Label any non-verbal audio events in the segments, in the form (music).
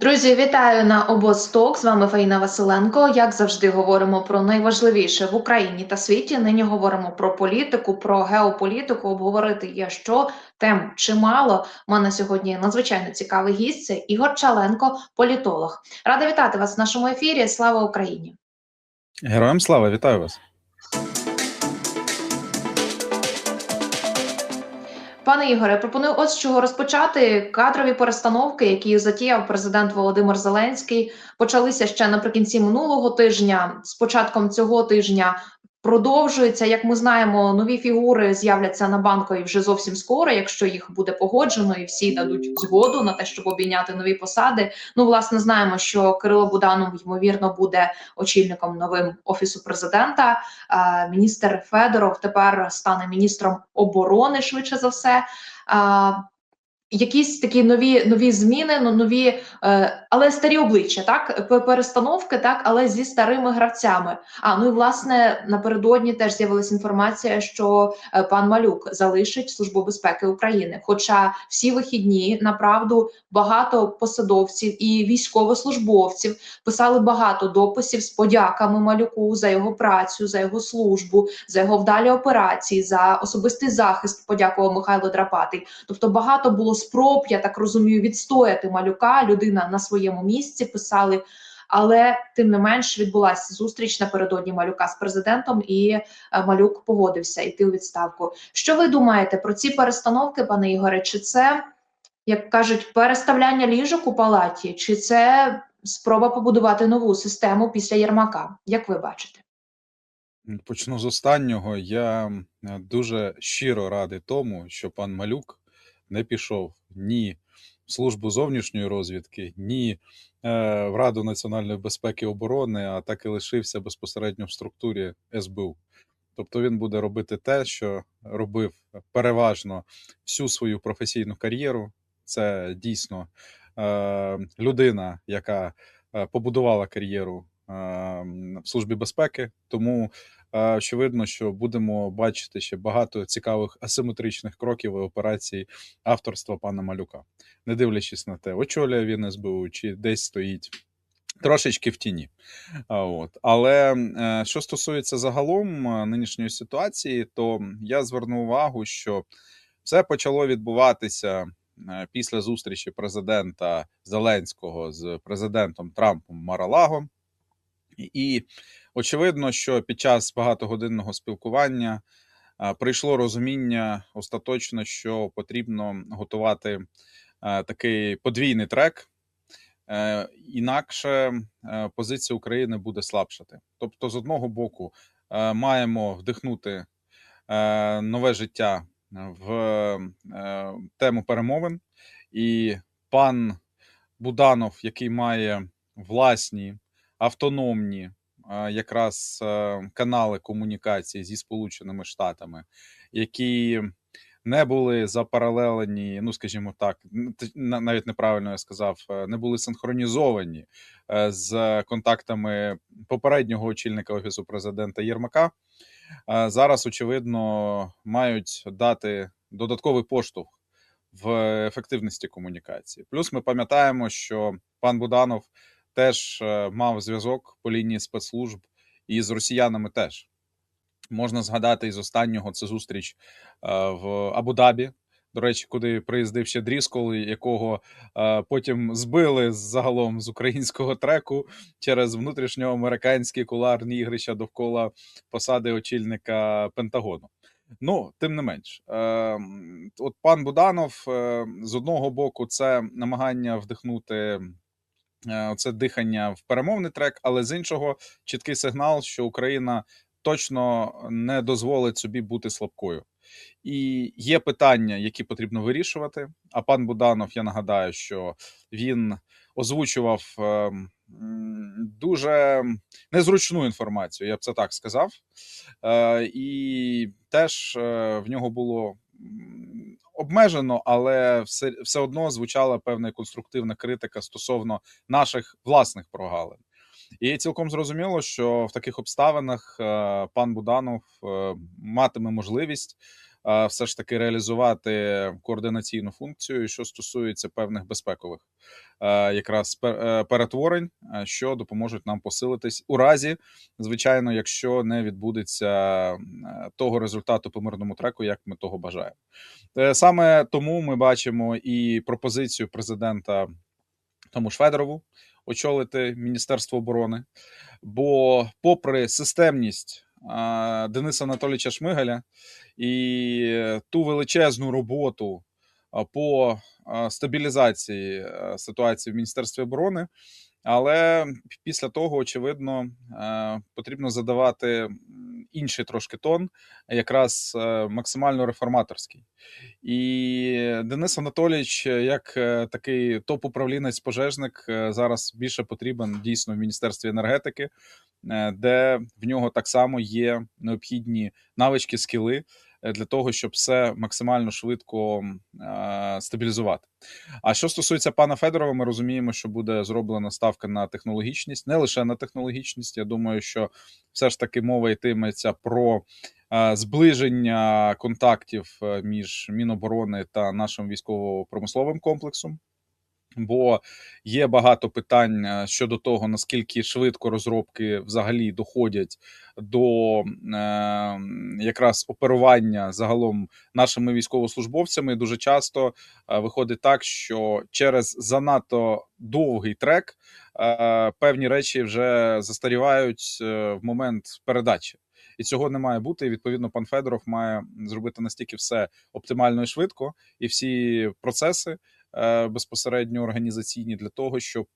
Друзі, вітаю на обосток. З вами Фаїна Василенко. Як завжди, говоримо про найважливіше в Україні та світі. Нині говоримо про політику, про геополітику. Обговорити є що тем чимало. У мене сьогодні надзвичайно цікавий гість. Це Ігор Чаленко, політолог. Рада вітати вас в нашому ефірі. Слава Україні! Героям слава, вітаю вас. Пане Ігоре, пропоную ось чого розпочати. Кадрові перестановки, які затіяв президент Володимир Зеленський, почалися ще наприкінці минулого тижня. З початком цього тижня продовжується. Як ми знаємо, нові фігури з'являться на банковій вже зовсім скоро, якщо їх буде погоджено, і всі дадуть згоду на те, щоб обійняти нові посади. Ну, власне, знаємо, що Кирило Буданов ймовірно буде очільником новим офісу президента. Міністр Федоров тепер стане міністром оборони швидше за все. Якісь такі нові нові зміни, ну нові, е, але старі обличчя, так перестановки, так, але зі старими гравцями. А ну і власне напередодні теж з'явилася інформація, що е, пан Малюк залишить службу безпеки України. Хоча всі вихідні направду багато посадовців і військовослужбовців писали багато дописів з подяками Малюку за його працю, за його службу, за його вдалі операції, за особистий захист. Подякував Михайло Драпатий. Тобто багато було спроб, я так розумію, відстояти малюка. Людина на своєму місці писали. Але тим не менш відбулася зустріч напередодні малюка з президентом, і е, малюк погодився йти у відставку. Що ви думаєте про ці перестановки, пане Ігоре? Чи це як кажуть, переставляння ліжок у палаті, чи це спроба побудувати нову систему після Єрмака? Як ви бачите? Почну з останнього. Я е, дуже щиро радий тому, що пан Малюк не пішов ні службу зовнішньої розвідки, ні е, в Раду національної безпеки і оборони, а так і лишився безпосередньо в структурі СБУ. Тобто він буде робити те, що робив переважно всю свою професійну кар'єру. Це дійсно е, людина, яка е, побудувала кар'єру в службі безпеки. Тому очевидно, що будемо бачити ще багато цікавих асиметричних кроків і операцій авторства пана Малюка, не дивлячись на те, очолює він СБУ чи десь стоїть. Трошечки в тіні. От. Але е, що стосується загалом е, нинішньої ситуації, то я зверну увагу, що все почало відбуватися е, після зустрічі президента Зеленського з президентом Трампом Маралаго. І очевидно, що під час багатогодинного спілкування прийшло розуміння остаточно, що потрібно готувати е, такий подвійний трек. Е, Інакше е, позиція України буде слабшати. Тобто, з одного боку, маємо вдихнути нове життя в тему перемовин, і пан Буданов, який має власні автономні якраз канали комунікації зі Сполученими Штатами, які не були запаралелені, ну скажімо так, на- навіть неправильно я сказав, е, не були синхронізовані е, з контактами попереднього очільника офісу президента Єрмака. Зараз, очевидно, мають дати додатковий поштовх в ефективності комунікації. Плюс ми пам'ятаємо, що пан Буданов теж е, мав зв'язок по лінії спецслужб і з росіянами теж. Можна згадати із останнього це зустріч е, в Абу-Дабі. До речі, куди приїздив ще Дріскол, якого е, потім збили загалом з українського треку через внутрішньоамериканські куларні ігрища довкола посади очільника Пентагону. Ну, тим не менш, е, от пан Буданов е, з одного боку, це намагання вдихнути це дихання в перемовний трек, але з іншого чіткий сигнал, що Україна точно не дозволить собі бути слабкою. І є питання, які потрібно вирішувати. А пан Буданов, я нагадаю, що він озвучував е, дуже незручну інформацію, я б це так сказав. Е, і теж е, в нього було обмежено, але все, все одно звучала певна конструктивна критика стосовно наших власних прогалин. І цілком зрозуміло, що в таких обставинах е, пан Буданов е, матиме можливість все ж таки реалізувати координаційну функцію, що стосується певних безпекових е, якраз е, перетворень, е, що допоможуть нам посилитись у разі, звичайно, якщо не відбудеться того результату по мирному треку, як ми того бажаємо. Саме тому ми бачимо і пропозицію президента тому ж очолити Міністерство оборони. Бо, попри системність Дениса Анатолійовича Шмигаля. І ту величезну роботу по стабілізації ситуації в Міністерстві оборони, але після того, очевидно, потрібно задавати інший трошки тон, якраз е, максимально реформаторський. І Денис Анатолійович, е, як е, такий топ-управлінець пожежник, зараз більше потрібен дійсно в Міністерстві енергетики, де в нього так само є необхідні навички, скіли для того, щоб все максимально швидко е, стабілізувати. А що стосується пана Федорова, ми розуміємо, що буде зроблена ставка на технологічність, не лише на технологічність. Я думаю, що все ж таки мова йтиметься про е, зближення контактів е, між Міноборони та нашим військово-промисловим комплексом. Бо є багато питань е, щодо того, наскільки швидко розробки взагалі доходять до е, якраз оперування загалом нашими військовослужбовцями. Дуже часто е, виходить так, що через занадто довгий трек е, певні речі вже застарівають е, в момент передачі. І цього не має бути. І відповідно, пан Федоров має зробити настільки все оптимально і швидко, і всі процеси безпосередньо організаційні для того, щоб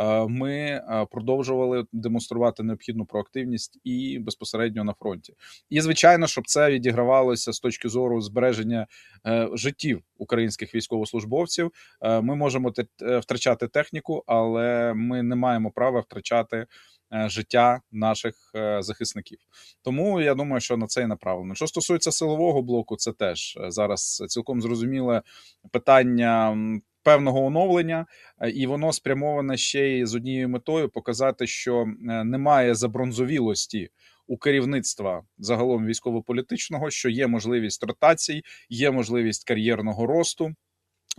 е, ми е, продовжували демонструвати необхідну проактивність і безпосередньо на фронті. І звичайно, щоб це відігравалося з точки зору збереження е, життів українських військовослужбовців. Е, Ми можемо е, втрачати техніку, але ми не маємо права втрачати е, життя наших е, захисників. Тому я думаю, що на це і направлено. Що стосується силового блоку, це теж е, зараз цілком зрозуміле питання певного оновлення, е, і воно спрямоване ще й з однією метою показати, що е, немає забронзовілості у керівництва загалом військово-політичного, що є можливість ротацій, є можливість кар'єрного росту.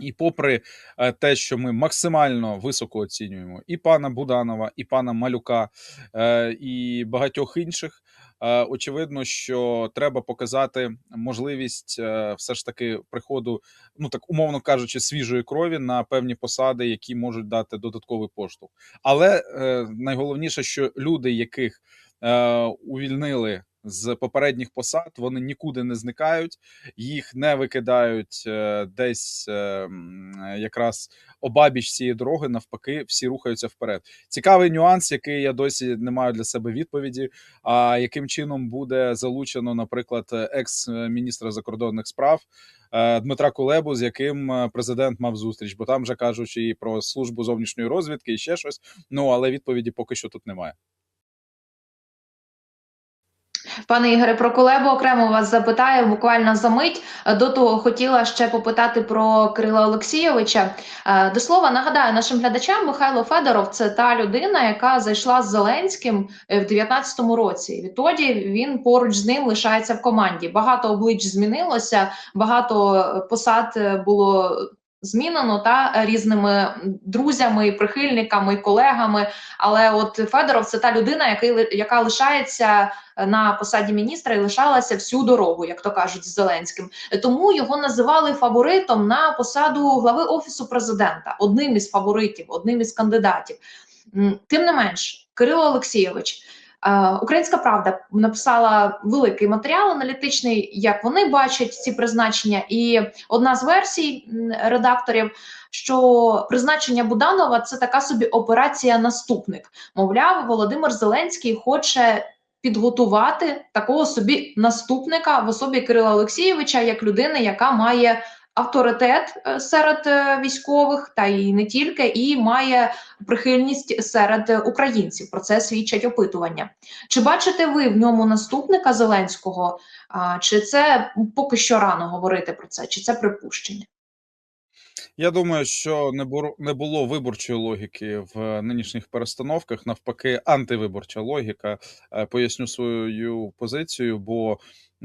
І попри е, те, що ми максимально високо оцінюємо і пана Буданова, і пана Малюка, е, і багатьох інших, е, очевидно, що треба показати можливість все ж таки приходу, ну так умовно кажучи, свіжої крові на певні посади, які можуть дати додатковий поштовх. Але найголовніше, що люди, яких увільнили з попередніх посад, вони нікуди не зникають, їх не викидають е, десь е, якраз обабіч цієї дороги. Навпаки, всі рухаються вперед. Цікавий нюанс, який я досі не маю для себе відповіді. А яким чином буде залучено, наприклад, екс-міністра закордонних справ е, Дмитра Кулебу, з яким президент мав зустріч, бо там вже кажуть і про службу зовнішньої розвідки, і ще щось. Ну але відповіді поки що тут немає. Пане Ігоре, про Кулебу окремо вас запитаю буквально за мить. Е, До того хотіла ще попитати про Кирила Олексійовича. Е, До слова нагадаю нашим глядачам, Михайло Федоров це та людина, яка зайшла з Зеленським е, в 19-му році. Відтоді він поруч з ним лишається в команді. Багато облич змінилося, багато посад було. Змінено та різними друзями, прихильниками, колегами. Але от Федоров це та людина, який яка лишається на посаді міністра і лишалася всю дорогу, як то кажуть, з Зеленським. Тому його називали фаворитом на посаду глави офісу президента, одним із фаворитів, одним із кандидатів. Тим не менш, Кирило Олексійович. Е, Українська правда написала великий матеріал аналітичний, як вони бачать ці призначення. І одна з версій редакторів, що призначення Буданова це така собі операція наступник. Мовляв, Володимир Зеленський хоче підготувати такого собі наступника в особі Кирила Олексійовича як людини, яка має авторитет е, серед е, військових, та й не тільки, і має прихильність серед е, українців. Про це свідчать опитування. Чи бачите ви в ньому наступника Зеленського? Чи це поки що рано говорити про це? Чи це припущення? Я думаю, що не було виборчої логіки в нинішніх перестановках. Навпаки, антивиборча логіка. Поясню свою позицію, бо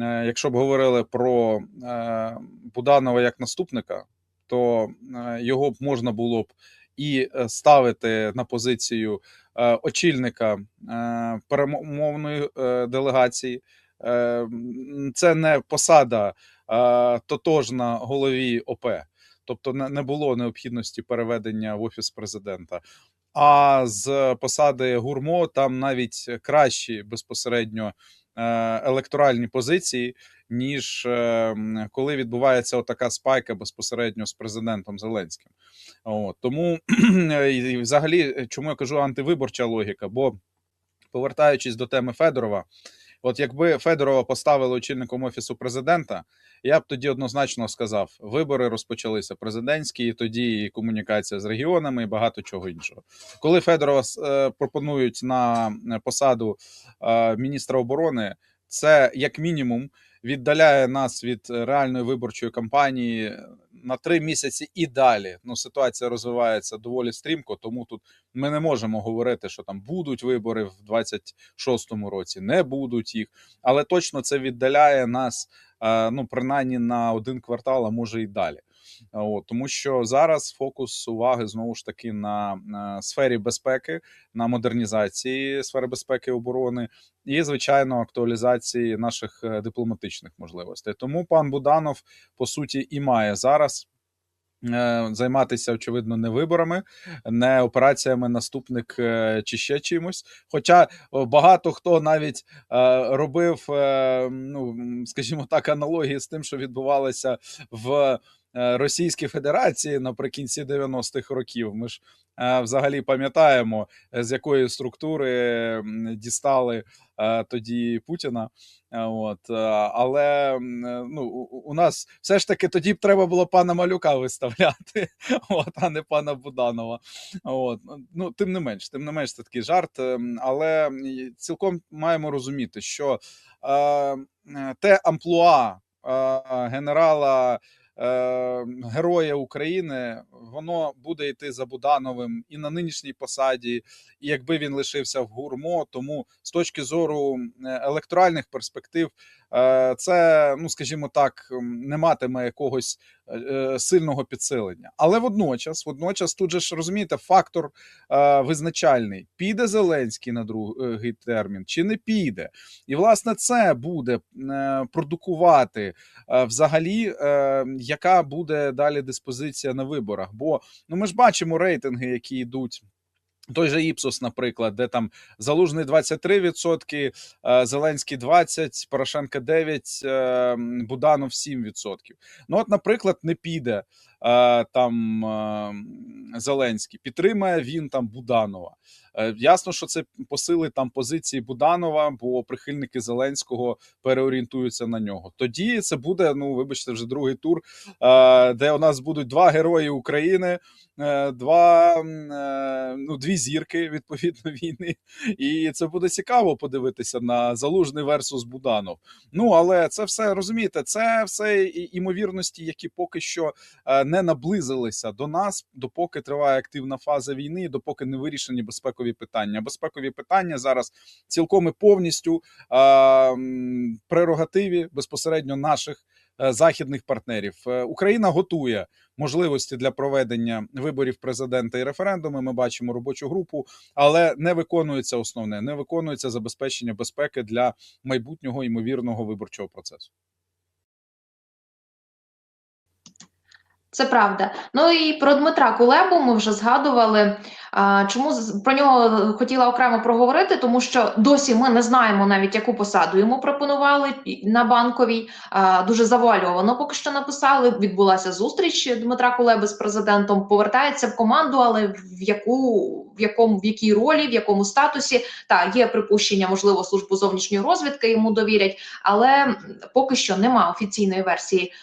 якщо б говорили про е, Буданова як наступника, то е, його б можна було б і е, ставити на позицію е, очільника е, перемовної е, делегації. Е, Це не посада е, тотожна голові ОП, тобто не було необхідності переведення в офіс президента. А з посади гурмо там навіть кращі безпосередньо е, електоральні позиції, ніж е, коли відбувається отака спайка безпосередньо з президентом Зеленським. От, тому (clears throat) і взагалі, чому я кажу антивиборча логіка? Бо повертаючись до теми Федорова, от якби Федорова поставили очільником офісу президента, я б тоді однозначно сказав: вибори розпочалися президентські, і тоді і комунікація з регіонами, і багато чого іншого. Коли Федорова е, пропонують на посаду е, міністра оборони, це як мінімум віддаляє нас від реальної виборчої кампанії на три місяці і далі. Ну ситуація розвивається доволі стрімко, тому тут ми не можемо говорити, що там будуть вибори в 26-му році, не будуть їх, але точно це віддаляє нас. е, Ну, принаймні на один квартал, а може і далі. От, тому що зараз фокус уваги знову ж таки на, на сфері безпеки, на модернізації сфери безпеки і оборони, і звичайно актуалізації наших е, дипломатичних можливостей. Тому пан Буданов по суті і має зараз. е, Займатися очевидно не виборами, не операціями наступник е, чи ще чимось. Хоча багато хто навіть е, робив, е, ну скажімо так, аналогії з тим, що відбувалося в е, Російській Федерації наприкінці 90-х років. Ми ж е, взагалі пам'ятаємо, е, з якої структури дістали е, тоді Путіна. Е, От, е, але е, ну, у- нас все ж таки тоді б треба було пана Малюка виставляти, (laughs) от, а не пана Буданова. От. Ну, тим не менш, тим не менш, це такий жарт. Але цілком маємо розуміти, що е, е, те амплуа е, генерала. Е, Героя України воно буде йти за Будановим і на нинішній посаді, і якби він лишився в гурмо. Тому з точки зору е, електоральних перспектив, це, ну скажімо так, не матиме якогось е, е, сильного підсилення. Але водночас, водночас, тут же ж розумієте, фактор е, визначальний: піде Зеленський на другий термін чи не піде. І власне це буде е, продукувати е, взагалі, е, яка буде далі диспозиція на виборах. Бо ну ми ж бачимо рейтинги, які йдуть. Той же Іпсос, наприклад, де там Залужний 23%, е, Зеленський 20%, Порошенко 9%, е, Буданов 7%. Ну, от, наприклад, не піде е, там е, Зеленський, підтримає він там Буданова. Е, Ясно, що це посилить там позиції Буданова, бо прихильники Зеленського переорієнтуються на нього. Тоді це буде, ну вибачте, вже другий тур, е, де у нас будуть два герої України, е, два ну, дві зірки відповідно (laughs) війни. І це буде цікаво подивитися на залужний версус Буданов. Ну але це все розумієте, це все імовірності, які поки що не наблизилися до нас, допоки триває активна фаза війни, допоки не вирішені безпекові питання. Безпекові питання зараз цілком і повністю е, прерогативі безпосередньо наших е, західних партнерів. Е, Україна готує можливості для проведення виборів президента і референдуми. Ми бачимо робочу групу, але не виконується основне, не виконується забезпечення безпеки для майбутнього ймовірного виборчого процесу. Це правда. Ну і про Дмитра Кулебу ми вже згадували. Чому про нього хотіла окремо проговорити? Тому що досі ми не знаємо навіть яку посаду йому пропонували на банковій. Дуже завуальовано поки що написали. Відбулася зустріч Дмитра Кулеби з президентом. Повертається в команду, але в яку в якому в якій ролі, в якому статусі та є припущення, можливо, службу зовнішньої розвідки йому довірять, але поки що нема офіційної версії.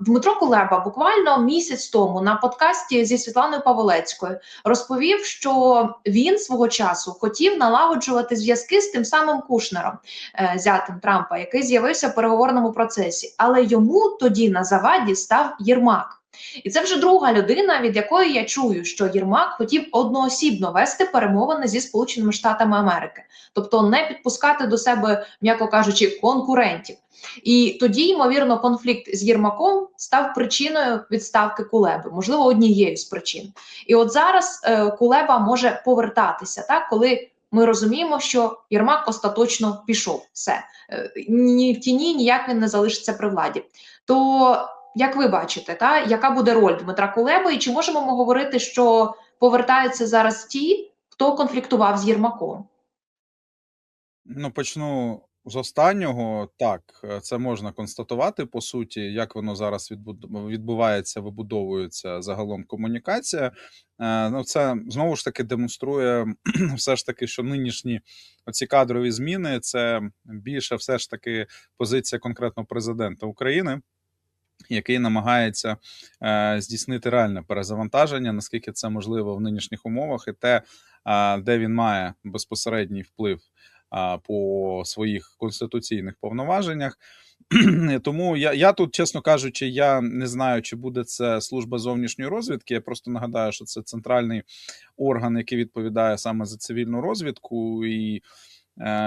Дмитро Кулеба буквально місяць тому на подкасті зі Світланою Паволецькою розповів, що він свого часу хотів налагоджувати зв'язки з тим самим Кушнером, е, зятем Трампа, який з'явився в переговорному процесі, але йому тоді на заваді став Єрмак. І це вже друга людина, від якої я чую, що Єрмак хотів одноосібно вести перемовини зі Сполученими Штатами Америки, тобто не підпускати до себе, м'яко кажучи, конкурентів. І тоді, ймовірно, конфлікт з Єрмаком став причиною відставки Кулеби, можливо, однією з причин. І от зараз е, Кулеба може повертатися, так коли ми розуміємо, що Єрмак остаточно пішов. Все Е, ні в тіні, ніяк він не залишиться при владі. То як ви бачите, та яка буде роль Дмитра Кулеби, і чи можемо ми говорити, що повертаються зараз ті, хто конфліктував з Єрмаком? Ну, почну з останнього. Так, е, це можна констатувати по суті, як воно зараз відбувається, вибудовується загалом комунікація. Е, Ну, це знову ж таки демонструє (clears throat) все ж таки, що нинішні оці кадрові зміни це більше все ж таки позиція конкретно президента України. Який намагається е, здійснити реальне перезавантаження, наскільки це можливо в нинішніх умовах, і те, е, де він має безпосередній вплив а, по своїх конституційних повноваженнях. Тому я, я тут, чесно кажучи, я не знаю, чи буде це служба зовнішньої розвідки. Я просто нагадаю, що це центральний орган, який відповідає саме за цивільну розвідку, і е,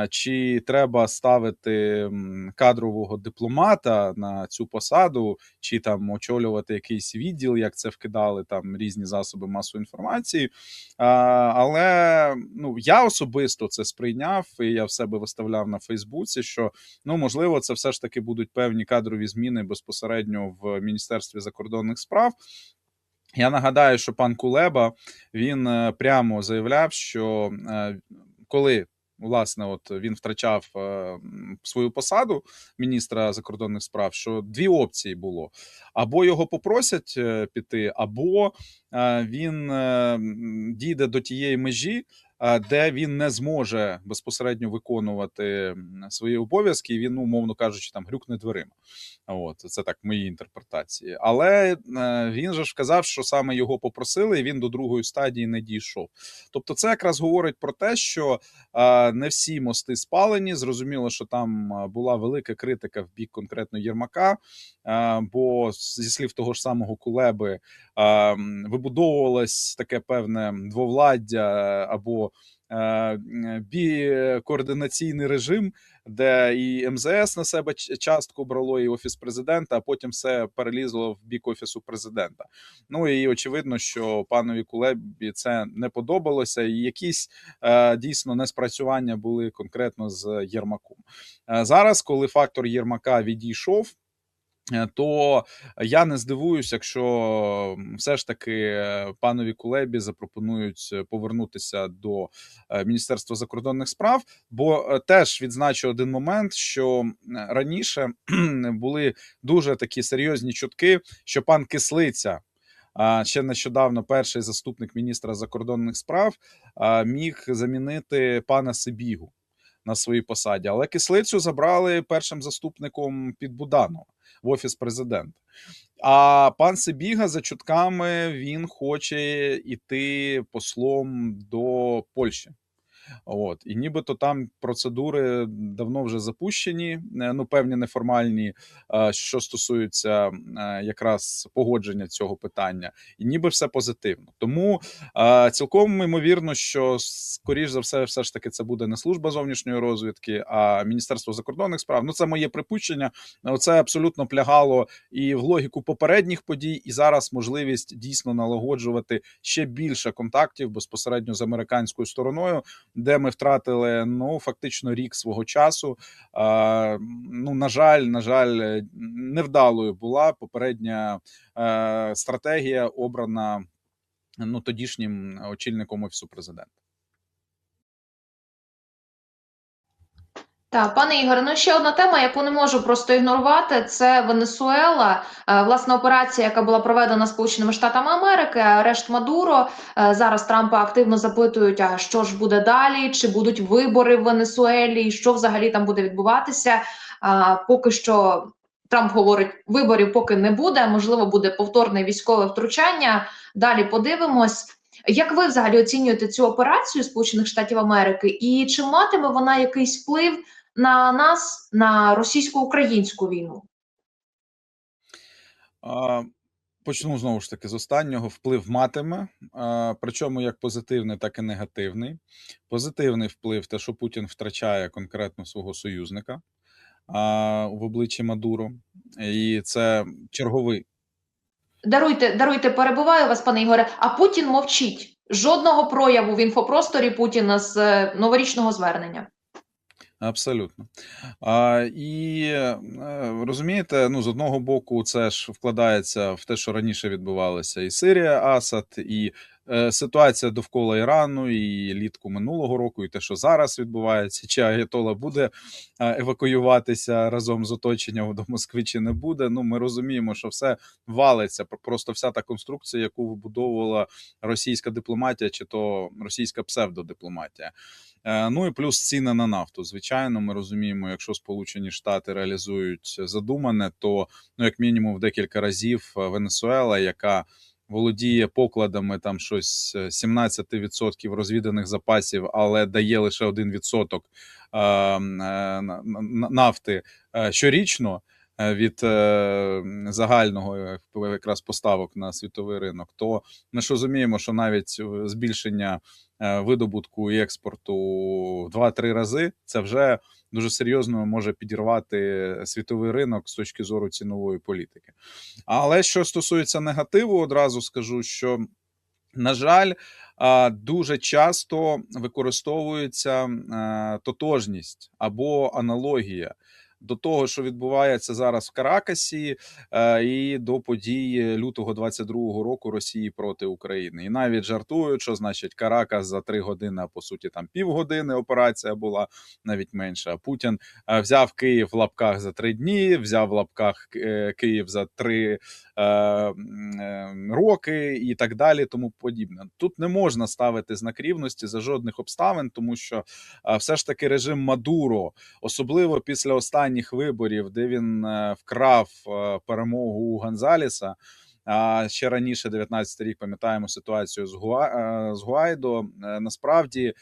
чи треба ставити кадрового дипломата на цю посаду, чи там очолювати якийсь відділ, як це вкидали там різні засоби масової інформації. Але ну я особисто це сприйняв, і я в себе виставляв на Фейсбуці, що ну можливо, це все ж таки будуть певні кадрові зміни безпосередньо в Міністерстві закордонних справ. Я нагадаю, що пан Кулеба він е, прямо заявляв, що е, коли власне от він втрачав е, свою посаду міністра закордонних справ, що дві опції було: або його попросять е, піти, або е, він е, дійде до тієї межі, е, де він не зможе безпосередньо виконувати свої обов'язки, і він, ну, умовно кажучи, там грюкне дверима. От це так мої інтерпретації. Але е, він же ж казав, що саме його попросили, і він до другої стадії не дійшов. Тобто, це якраз говорить про те, що не всі мости спалені. Зрозуміло, що там була велика критика в бік конкретно Єрмака. Бо зі слів того ж самого Кулеби вибудовувалось таке певне двовладдя або бікоординаційний режим, де і МЗС на себе частку брало, і офіс президента, а потім все перелізло в бік офісу президента. Ну і очевидно, що панові Кулебі це не подобалося, і якісь дійсно неспрацювання були конкретно з Єрмаком. Зараз, коли фактор Єрмака відійшов. Е, То я не здивуюсь, якщо все ж таки е, панові Кулебі запропонують е, повернутися до Міністерства закордонних справ. Бо теж відзначу один момент, що раніше були дуже такі серйозні чутки, що пан Кислиця. Ще нещодавно перший заступник міністра закордонних справ міг замінити пана Сибігу на своїй посаді, але кислицю забрали першим заступником під Буданова в офіс президента. А пан Себіга за чутками, він хоче йти послом до Польщі. От і нібито там процедури давно вже запущені, е, ну певні неформальні, е, що стосуються е, якраз погодження цього питання, і ніби все позитивно. Тому цілком ймовірно, що скоріш за все, все ж таки, це буде не служба зовнішньої розвідки, а Міністерство закордонних справ. Ну це моє припущення. Це абсолютно плягало і в логіку попередніх подій, і зараз можливість дійсно налагоджувати ще більше контактів безпосередньо з американською стороною де ми втратили ну фактично рік свого часу. А, Ну на жаль, на жаль, невдалою була попередня е, стратегія, обрана ну тодішнім очільником офісу президента. Так, пане Ігоре, ну ще одна тема, яку не можу просто ігнорувати, це Венесуела. Е, Власна операція, яка була проведена Сполученими Штатами Америки, арешт Мадуро. Е, Зараз Трампа активно запитують, а що ж буде далі, чи будуть вибори в Венесуелі, що взагалі там буде відбуватися. Поки що Трамп говорить, виборів поки не буде. Можливо, буде повторне військове втручання. Далі подивимось. Як ви взагалі оцінюєте цю операцію Сполучених Штатів Америки, і чи матиме вона якийсь вплив на нас, на російсько-українську війну? А, Почну знову ж таки з останнього. Вплив матиме, причому як позитивний, так і негативний. Позитивний вплив те, що Путін втрачає конкретно свого союзника в обличчі Мадуро, і це черговий. Даруйте, даруйте, перебуваю вас, пане Ігоре. А Путін мовчить. Жодного прояву в інфопросторі Путіна з е, новорічного звернення. Абсолютно. А, і е, розумієте, ну з одного боку, це ж вкладається в те, що раніше відбувалося, і Сирія, Асад, і ситуація довкола Ірану, і літку минулого року, і те, що зараз відбувається, чи Аятола буде е, евакуюватися разом з оточенням до Москви, чи не буде. Ну, ми розуміємо, що все валиться. Про- Просто вся та конструкція, яку вибудовувала російська дипломатія, чи то російська псевдодипломатія. Е, Ну і плюс ціни на нафту. Звичайно, ми розуміємо, якщо Сполучені Штати реалізують задумане, то ну як мінімум в декілька разів е, Венесуела, яка володіє покладами там щось е, 17% розвіданих запасів, але дає лише 1% е, м, е, на- на- нафти е, щорічно. Е, Від е, загального е, якраз поставок на світовий ринок, то ми ж розуміємо, що навіть збільшення видобутку і експорту в 2-3 рази, це вже дуже серйозно може підірвати світовий ринок з точки зору цінової політики. Але що стосується негативу, одразу скажу, що на жаль, дуже часто використовується тотожність або аналогія до того, що відбувається зараз в Каракасі, е, і до подій лютого 22-го року Росії проти України. І навіть жартують, що значить Каракас за три години, а по суті там півгодини операція була навіть менша. А Путін е, взяв Київ в лапках за три дні, взяв в лапках е, Київ за три роки і так далі, тому подібне. Тут не можна ставити знак рівності за жодних обставин, тому що все ж таки режим Мадуро, особливо після останніх виборів, де він е, вкрав е, перемогу у Гонзаліса. А ще раніше, 19 рік, пам'ятаємо ситуацію з Гуа е, з Гуайдо. Насправді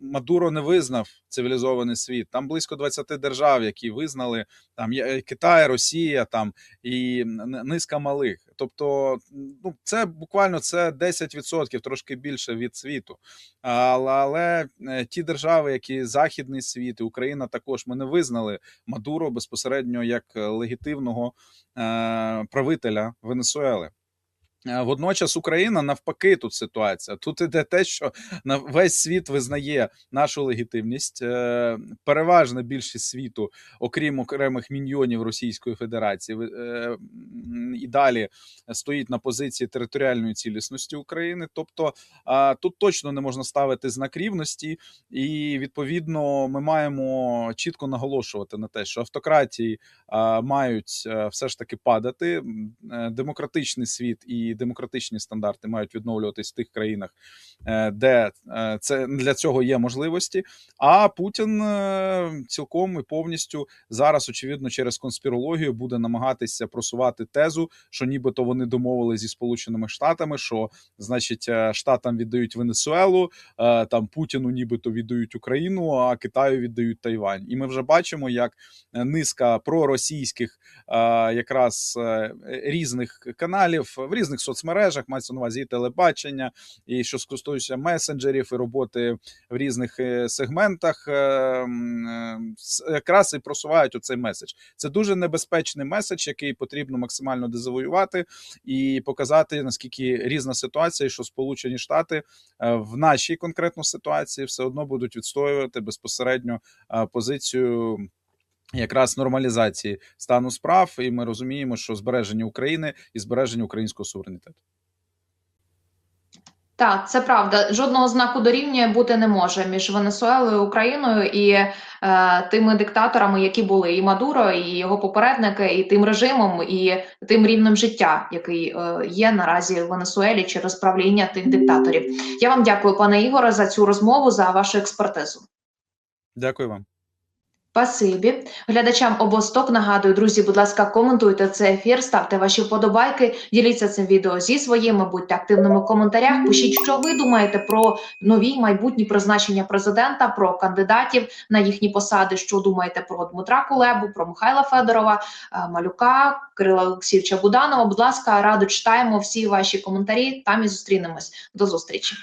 Мадуро не визнав цивілізований світ. Там близько 20 держав, які визнали там е, Китай, Росія, там і низка малих. Тобто, ну це буквально це 10%, трошки більше від світу. Але, але е, ті держави, які західний світ, і Україна також ми не визнали Мадуро безпосередньо як е, легітимного е, правителя Венесуели. Е, Водночас Україна навпаки тут ситуація. Тут іде те, що на весь світ визнає нашу легітимність. Е, Переважна більшість світу, окрім окремих міньйонів Російської Федерації, е, і далі стоїть на позиції територіальної цілісності України. Тобто тут точно не можна ставити знак рівності, і відповідно ми маємо чітко наголошувати на те, що автократії мають все ж таки падати. Демократичний світ і демократичні стандарти мають відновлюватись в тих країнах, е, де е, це для цього є можливості. А Путін е, цілком і повністю зараз, очевидно, через конспірологію буде намагатися просувати тезу, що нібито вони домовились зі Сполученими Штатами, що значить штатам віддають Венесуелу, там Путіну нібито віддають Україну, а Китаю віддають Тайвань. І ми вже бачимо, як низка проросійських якраз різних каналів в різних соцмережах мається на увазі і телебачення, і що стосується месенджерів і роботи в різних е, сегментах, е, е, якраз і просувають оцей меседж. Це дуже небезпечний меседж, який потрібно максимально дезавоювати і показати наскільки різна ситуація, що Сполучені Штати в нашій конкретно ситуації все одно будуть відстоювати безпосередньо позицію. Якраз нормалізації стану справ, і ми розуміємо, що збереження України і збереження українського суверенітету. Так, це правда. Жодного знаку дорівнює бути не може між Венесуелою, Україною і е, тими диктаторами, які були, і Мадуро, і його попередники, і тим режимом, і тим рівнем життя, який е, є наразі в Венесуелі через правління тих диктаторів. Я вам дякую, пане Ігоре, за цю розмову, за вашу експертизу. Дякую вам. Спасибі. Глядачам обосток нагадую, друзі, будь ласка, коментуйте цей ефір, ставте ваші вподобайки, діліться цим відео зі своїми, будьте активними в коментарях. Пишіть, що ви думаєте про нові майбутні призначення президента, про кандидатів на їхні посади. Що думаєте про Дмитра Кулебу, про Михайла Федорова, е, Малюка, Кирила Олексійовича Буданова. Будь ласка, радо читаємо всі ваші коментарі. Там і зустрінемось. До зустрічі.